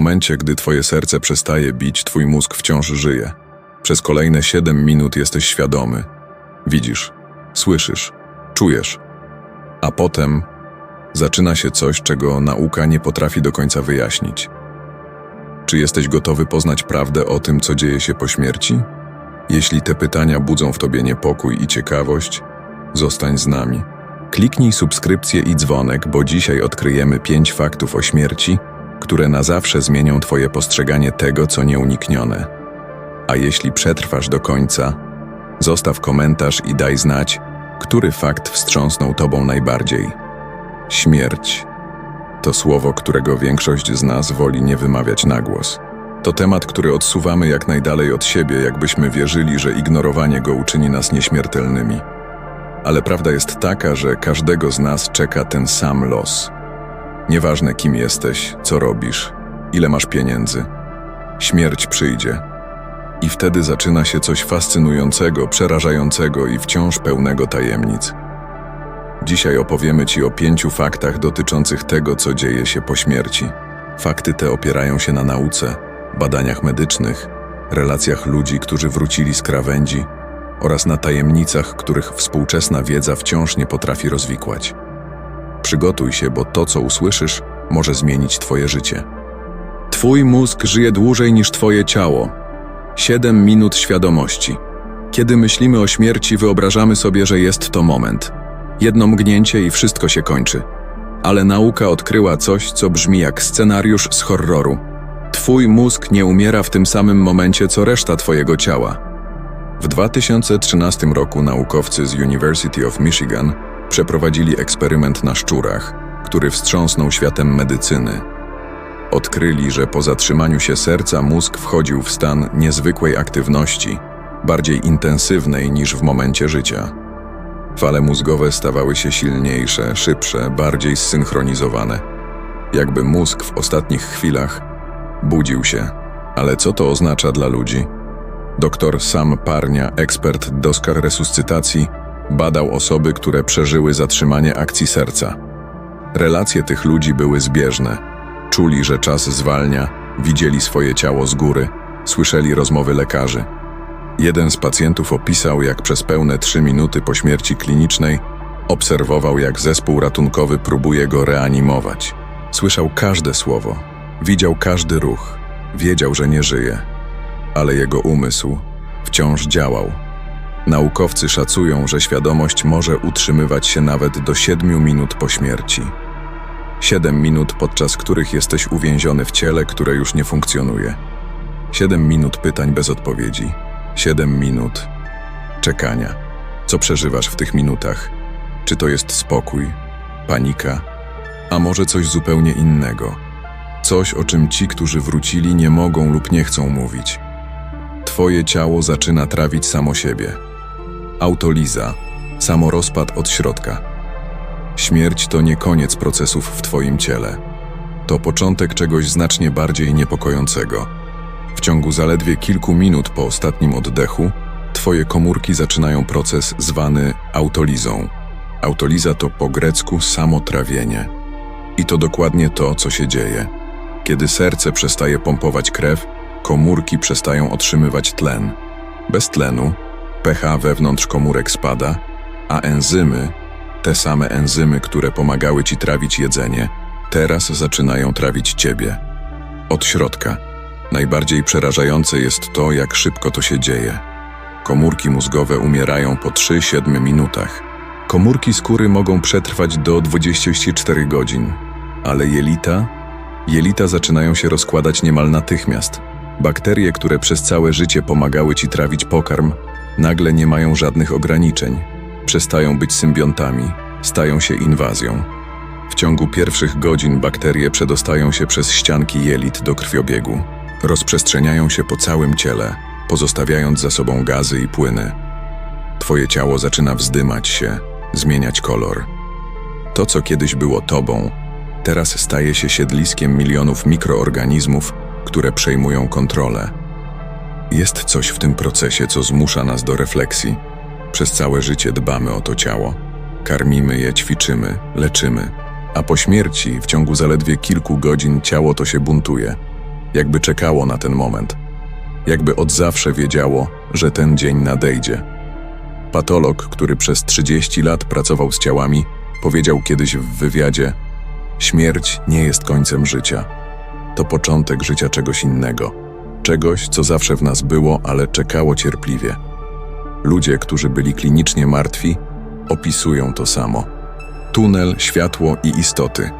momencie, gdy twoje serce przestaje bić, twój mózg wciąż żyje. Przez kolejne 7 minut jesteś świadomy. Widzisz, słyszysz, czujesz. A potem zaczyna się coś, czego nauka nie potrafi do końca wyjaśnić. Czy jesteś gotowy poznać prawdę o tym, co dzieje się po śmierci? Jeśli te pytania budzą w tobie niepokój i ciekawość, zostań z nami. Kliknij subskrypcję i dzwonek, bo dzisiaj odkryjemy pięć faktów o śmierci, które na zawsze zmienią twoje postrzeganie tego, co nieuniknione. A jeśli przetrwasz do końca, zostaw komentarz i daj znać, który fakt wstrząsnął tobą najbardziej. Śmierć to słowo, którego większość z nas woli nie wymawiać na głos. To temat, który odsuwamy jak najdalej od siebie, jakbyśmy wierzyli, że ignorowanie go uczyni nas nieśmiertelnymi. Ale prawda jest taka, że każdego z nas czeka ten sam los. Nieważne kim jesteś, co robisz, ile masz pieniędzy, śmierć przyjdzie. I wtedy zaczyna się coś fascynującego, przerażającego i wciąż pełnego tajemnic. Dzisiaj opowiemy Ci o pięciu faktach dotyczących tego, co dzieje się po śmierci. Fakty te opierają się na nauce, badaniach medycznych, relacjach ludzi, którzy wrócili z krawędzi oraz na tajemnicach, których współczesna wiedza wciąż nie potrafi rozwikłać. Przygotuj się, bo to, co usłyszysz, może zmienić Twoje życie. Twój mózg żyje dłużej niż Twoje ciało. 7 minut świadomości. Kiedy myślimy o śmierci, wyobrażamy sobie, że jest to moment. Jedno mgnięcie i wszystko się kończy. Ale nauka odkryła coś, co brzmi jak scenariusz z horroru. Twój mózg nie umiera w tym samym momencie, co reszta Twojego ciała. W 2013 roku naukowcy z University of Michigan przeprowadzili eksperyment na szczurach, który wstrząsnął światem medycyny. Odkryli, że po zatrzymaniu się serca mózg wchodził w stan niezwykłej aktywności, bardziej intensywnej niż w momencie życia. Fale mózgowe stawały się silniejsze, szybsze, bardziej zsynchronizowane. Jakby mózg w ostatnich chwilach budził się. Ale co to oznacza dla ludzi? Doktor Sam Parnia, ekspert do skarg resuscytacji, badał osoby, które przeżyły zatrzymanie akcji serca. Relacje tych ludzi były zbieżne. Czuli, że czas zwalnia, widzieli swoje ciało z góry, słyszeli rozmowy lekarzy. Jeden z pacjentów opisał, jak przez pełne trzy minuty po śmierci klinicznej obserwował, jak zespół ratunkowy próbuje go reanimować. Słyszał każde słowo, widział każdy ruch, wiedział, że nie żyje, ale jego umysł wciąż działał. Naukowcy szacują, że świadomość może utrzymywać się nawet do 7 minut po śmierci. 7 minut, podczas których jesteś uwięziony w ciele, które już nie funkcjonuje. 7 minut pytań bez odpowiedzi. 7 minut czekania. Co przeżywasz w tych minutach? Czy to jest spokój, panika, a może coś zupełnie innego? Coś, o czym ci, którzy wrócili, nie mogą lub nie chcą mówić. Twoje ciało zaczyna trawić samo siebie. Autoliza, samorozpad od środka. Śmierć to nie koniec procesów w Twoim ciele. To początek czegoś znacznie bardziej niepokojącego. W ciągu zaledwie kilku minut po ostatnim oddechu, Twoje komórki zaczynają proces zwany autolizą. Autoliza to po grecku samotrawienie. I to dokładnie to, co się dzieje. Kiedy serce przestaje pompować krew, komórki przestają otrzymywać tlen. Bez tlenu pH wewnątrz komórek spada, a enzymy, te same enzymy, które pomagały ci trawić jedzenie, teraz zaczynają trawić ciebie. Od środka. Najbardziej przerażające jest to, jak szybko to się dzieje. Komórki mózgowe umierają po 3-7 minutach. Komórki skóry mogą przetrwać do 24 godzin, ale jelita? Jelita zaczynają się rozkładać niemal natychmiast. Bakterie, które przez całe życie pomagały ci trawić pokarm, nagle nie mają żadnych ograniczeń. Przestają być symbiontami, stają się inwazją. W ciągu pierwszych godzin bakterie przedostają się przez ścianki jelit do krwiobiegu. Rozprzestrzeniają się po całym ciele, pozostawiając za sobą gazy i płyny. Twoje ciało zaczyna wzdymać się, zmieniać kolor. To, co kiedyś było tobą, teraz staje się siedliskiem milionów mikroorganizmów, które przejmują kontrolę. Jest coś w tym procesie, co zmusza nas do refleksji. Przez całe życie dbamy o to ciało. Karmimy je, ćwiczymy, leczymy. A po śmierci, w ciągu zaledwie kilku godzin, ciało to się buntuje. jakby czekało na ten moment, jakby od zawsze wiedziało, że ten dzień nadejdzie. Patolog, który przez 30 lat pracował z ciałami, powiedział kiedyś w wywiadzie: Śmierć nie jest końcem życia. To początek życia czegoś innego. Czegoś, co zawsze w nas było, ale czekało cierpliwie. Ludzie, którzy byli klinicznie martwi, opisują to samo. Tunel, światło i istoty.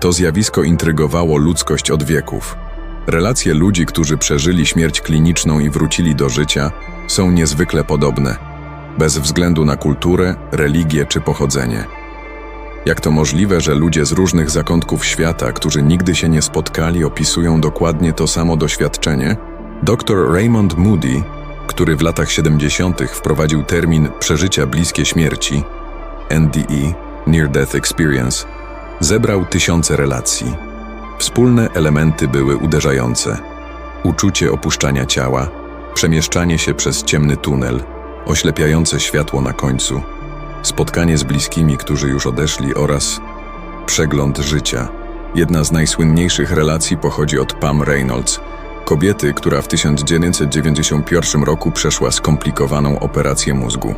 To zjawisko intrygowało ludzkość od wieków. Relacje ludzi, którzy przeżyli śmierć kliniczną i wrócili do życia, są niezwykle podobne, bez względu na kulturę, religię czy pochodzenie. Jak to możliwe, że ludzie z różnych zakątków świata, którzy nigdy się nie spotkali, opisują dokładnie to samo doświadczenie? Dr Raymond Moody, który w latach 70. wprowadził termin przeżycia bliskie śmierci, NDE, Near Death Experience, zebrał tysiące relacji. Wspólne elementy były uderzające. Uczucie opuszczania ciała, przemieszczanie się przez ciemny tunel, oślepiające światło na końcu, spotkanie z bliskimi, którzy już odeszli oraz przegląd życia. Jedna z najsłynniejszych relacji pochodzi od Pam Reynolds, kobiety, która w 1991 roku przeszła skomplikowaną operację mózgu.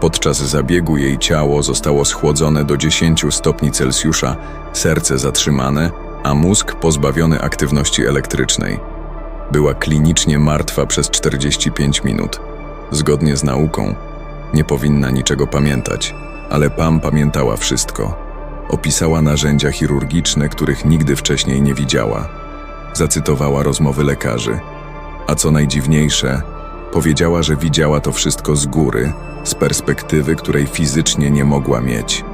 Podczas zabiegu jej ciało zostało schłodzone do 10 stopni Celsjusza, serce zatrzymane, a mózg pozbawiony aktywności elektrycznej. Była klinicznie martwa przez 45 minut. Zgodnie z nauką, nie powinna niczego pamiętać, ale Pam pamiętała wszystko. Opisała narzędzia chirurgiczne, których nigdy wcześniej nie widziała. Zacytowała rozmowy lekarzy. A co najdziwniejsze, powiedziała, że widziała to wszystko z góry, z perspektywy, której fizycznie nie mogła mieć.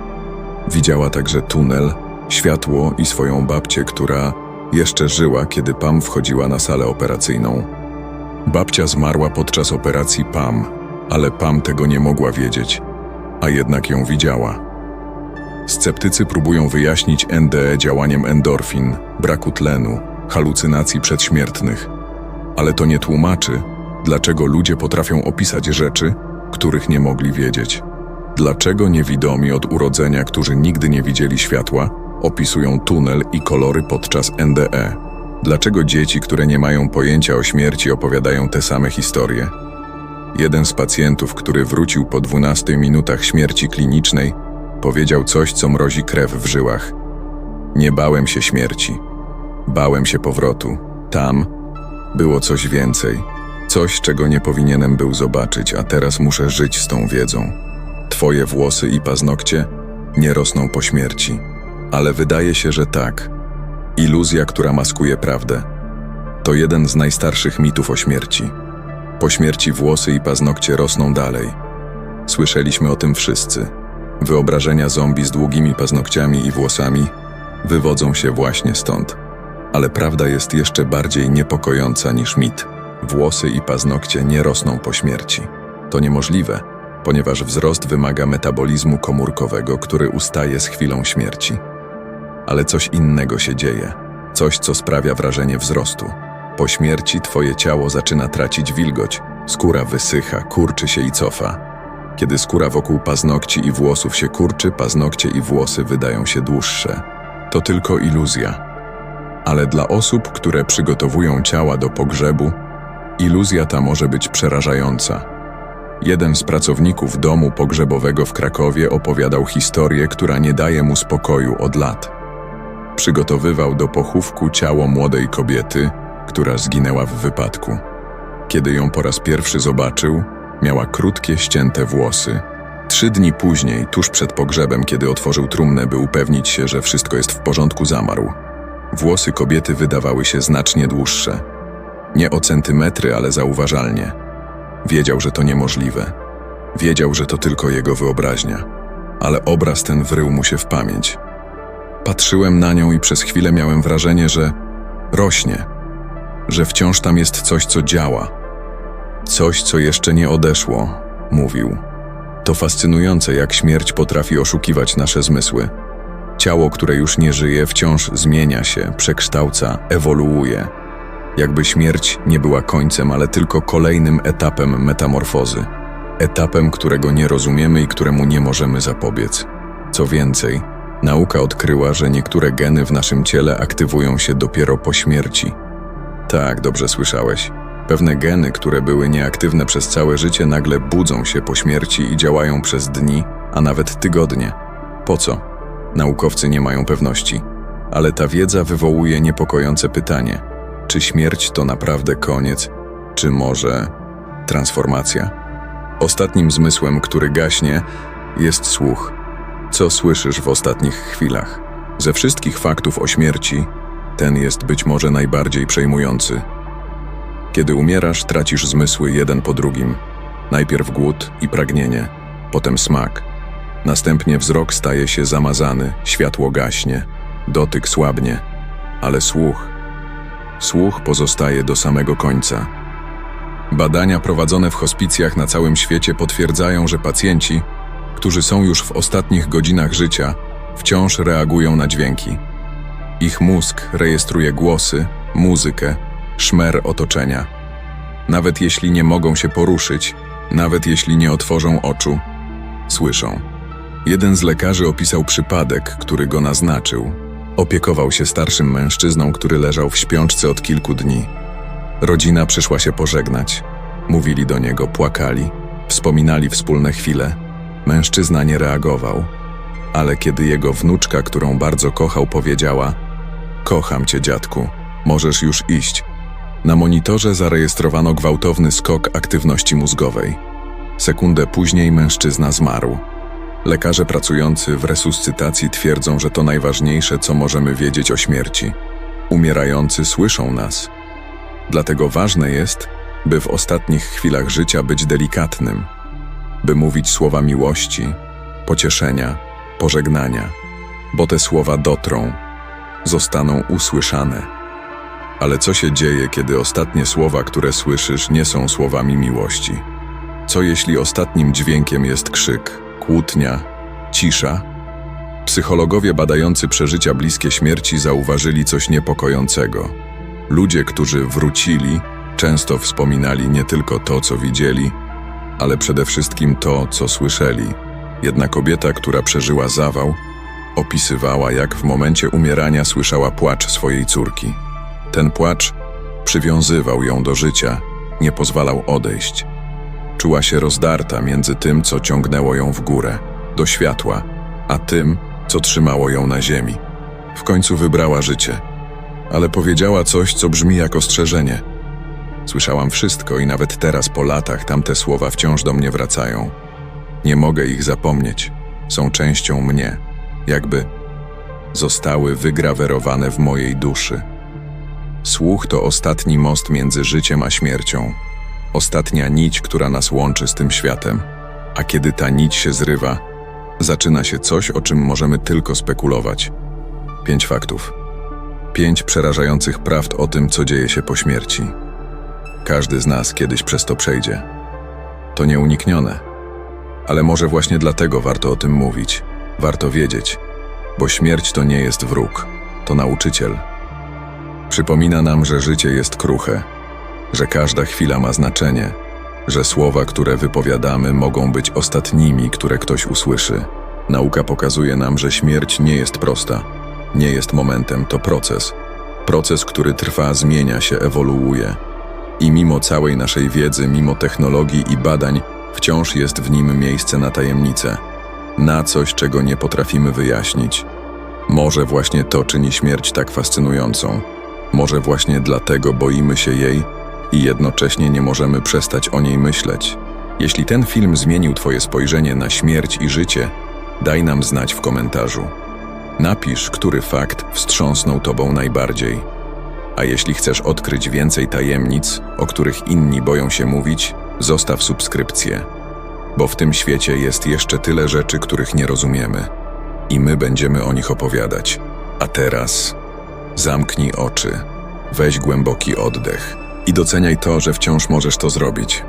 Widziała także tunel, światło i swoją babcię, która jeszcze żyła, kiedy Pam wchodziła na salę operacyjną. Babcia zmarła podczas operacji Pam, ale Pam tego nie mogła wiedzieć, a jednak ją widziała. Sceptycy próbują wyjaśnić NDE działaniem endorfin, braku tlenu, halucynacji przedśmiertnych, ale to nie tłumaczy, dlaczego ludzie potrafią opisać rzeczy, których nie mogli wiedzieć. Dlaczego niewidomi od urodzenia, którzy nigdy nie widzieli światła, opisują tunel i kolory podczas NDE? Dlaczego dzieci, które nie mają pojęcia o śmierci, opowiadają te same historie? Jeden z pacjentów, który wrócił po 12 minutach śmierci klinicznej, powiedział coś, co mrozi krew w żyłach. Nie bałem się śmierci. Bałem się powrotu. Tam było coś więcej. Coś, czego nie powinienem był zobaczyć, a teraz muszę żyć z tą wiedzą. Twoje włosy i paznokcie nie rosną po śmierci. Ale wydaje się, że tak. Iluzja, która maskuje prawdę. To jeden z najstarszych mitów o śmierci. Po śmierci włosy i paznokcie rosną dalej. Słyszeliśmy o tym wszyscy. Wyobrażenia zombie z długimi paznokciami i włosami wywodzą się właśnie stąd. Ale prawda jest jeszcze bardziej niepokojąca niż mit. Włosy i paznokcie nie rosną po śmierci. To niemożliwe, ponieważ wzrost wymaga metabolizmu komórkowego, który ustaje z chwilą śmierci. Ale coś innego się dzieje, coś, co sprawia wrażenie wzrostu. Po śmierci twoje ciało zaczyna tracić wilgoć, skóra wysycha, kurczy się i cofa. Kiedy skóra wokół paznokci i włosów się kurczy, paznokcie i włosy wydają się dłuższe. To tylko iluzja. Ale dla osób, które przygotowują ciała do pogrzebu, iluzja ta może być przerażająca. Jeden z pracowników domu pogrzebowego w Krakowie opowiadał historię, która nie daje mu spokoju od lat. Przygotowywał do pochówku ciało młodej kobiety, która zginęła w wypadku. Kiedy ją po raz pierwszy zobaczył, miała krótkie, ścięte włosy. Trzy dni później, tuż przed pogrzebem, kiedy otworzył trumnę, by upewnić się, że wszystko jest w porządku, zamarł. Włosy kobiety wydawały się znacznie dłuższe. Nie o centymetry, ale zauważalnie. Wiedział, że to niemożliwe. Wiedział, że to tylko jego wyobraźnia. Ale obraz ten wrył mu się w pamięć. Patrzyłem na nią i przez chwilę miałem wrażenie, że rośnie, że wciąż tam jest coś, co działa. Coś, co jeszcze nie odeszło, mówił. To fascynujące, jak śmierć potrafi oszukiwać nasze zmysły. Ciało, które już nie żyje, wciąż zmienia się, przekształca, ewoluuje. Jakby śmierć nie była końcem, ale tylko kolejnym etapem metamorfozy. Etapem, którego nie rozumiemy i któremu nie możemy zapobiec. Co więcej, nauka odkryła, że niektóre geny w naszym ciele aktywują się dopiero po śmierci – Tak, dobrze słyszałeś. Pewne geny, które były nieaktywne przez całe życie, nagle budzą się po śmierci i działają przez dni, a nawet tygodnie. Po co? Naukowcy nie mają pewności. Ale ta wiedza wywołuje niepokojące pytanie: czy śmierć to naprawdę koniec, czy może transformacja? Ostatnim zmysłem, który gaśnie, jest słuch. Co słyszysz w ostatnich chwilach? Ze wszystkich faktów o śmierci, ten jest być może najbardziej przejmujący. Kiedy umierasz, tracisz zmysły jeden po drugim. Najpierw głód i pragnienie, potem smak. Następnie wzrok staje się zamazany, światło gaśnie, dotyk słabnie, ale słuch. Słuch pozostaje do samego końca. Badania prowadzone w hospicjach na całym świecie potwierdzają, że pacjenci, którzy są już w ostatnich godzinach życia, wciąż reagują na dźwięki. Ich mózg rejestruje głosy, muzykę, szmer otoczenia. Nawet jeśli nie mogą się poruszyć, nawet jeśli nie otworzą oczu, słyszą. Jeden z lekarzy opisał przypadek, który go naznaczył. Opiekował się starszym mężczyzną, który leżał w śpiączce od kilku dni. Rodzina przyszła się pożegnać. Mówili do niego, płakali, wspominali wspólne chwile. Mężczyzna nie reagował, ale kiedy jego wnuczka, którą bardzo kochał, powiedziała: Kocham cię, dziadku, możesz już iść. Na monitorze zarejestrowano gwałtowny skok aktywności mózgowej. Sekundę później mężczyzna zmarł. Lekarze pracujący w resuscytacji twierdzą, że to najważniejsze, co możemy wiedzieć o śmierci. Umierający słyszą nas. Dlatego ważne jest, by w ostatnich chwilach życia być delikatnym, by mówić słowa miłości, pocieszenia, pożegnania, bo te słowa dotrą, zostaną usłyszane. Ale co się dzieje, kiedy ostatnie słowa, które słyszysz, nie są słowami miłości? Co jeśli ostatnim dźwiękiem jest krzyk, kłótnia, cisza? Psychologowie badający przeżycia bliskie śmierci zauważyli coś niepokojącego. Ludzie, którzy wrócili, często wspominali nie tylko to, co widzieli, ale przede wszystkim to, co słyszeli. Jedna kobieta, która przeżyła zawał, opisywała, jak w momencie umierania słyszała płacz swojej córki. Ten płacz przywiązywał ją do życia, nie pozwalał odejść. Czuła się rozdarta między tym, co ciągnęło ją w górę, do światła, a tym, co trzymało ją na ziemi. W końcu wybrała życie, ale powiedziała coś, co brzmi jak ostrzeżenie. Słyszałam wszystko i nawet teraz po latach tamte słowa wciąż do mnie wracają. Nie mogę ich zapomnieć. Są częścią mnie, jakby zostały wygrawerowane w mojej duszy. Słuch to ostatni most między życiem a śmiercią. Ostatnia nić, która nas łączy z tym światem. A kiedy ta nić się zrywa, zaczyna się coś, o czym możemy tylko spekulować. Pięć faktów. Pięć przerażających prawd o tym, co dzieje się po śmierci. Każdy z nas kiedyś przez to przejdzie. To nieuniknione. Ale może właśnie dlatego warto o tym mówić. Warto wiedzieć, bo śmierć to nie jest wróg, to nauczyciel. Przypomina nam, że życie jest kruche, że każda chwila ma znaczenie, że słowa, które wypowiadamy, mogą być ostatnimi, które ktoś usłyszy. Nauka pokazuje nam, że śmierć nie jest prosta, nie jest momentem, to proces. Proces, który trwa, zmienia się, ewoluuje. I mimo całej naszej wiedzy, mimo technologii i badań, wciąż jest w nim miejsce na tajemnicę, na coś, czego nie potrafimy wyjaśnić. Może właśnie to czyni śmierć tak fascynującą. Może właśnie dlatego boimy się jej i jednocześnie nie możemy przestać o niej myśleć. Jeśli ten film zmienił Twoje spojrzenie na śmierć i życie, daj nam znać w komentarzu. Napisz, który fakt wstrząsnął Tobą najbardziej. A jeśli chcesz odkryć więcej tajemnic, o których inni boją się mówić, zostaw subskrypcję. Bo w tym świecie jest jeszcze tyle rzeczy, których nie rozumiemy. I my będziemy o nich opowiadać. A teraz zamknij oczy, weź głęboki oddech i doceniaj to, że wciąż możesz to zrobić.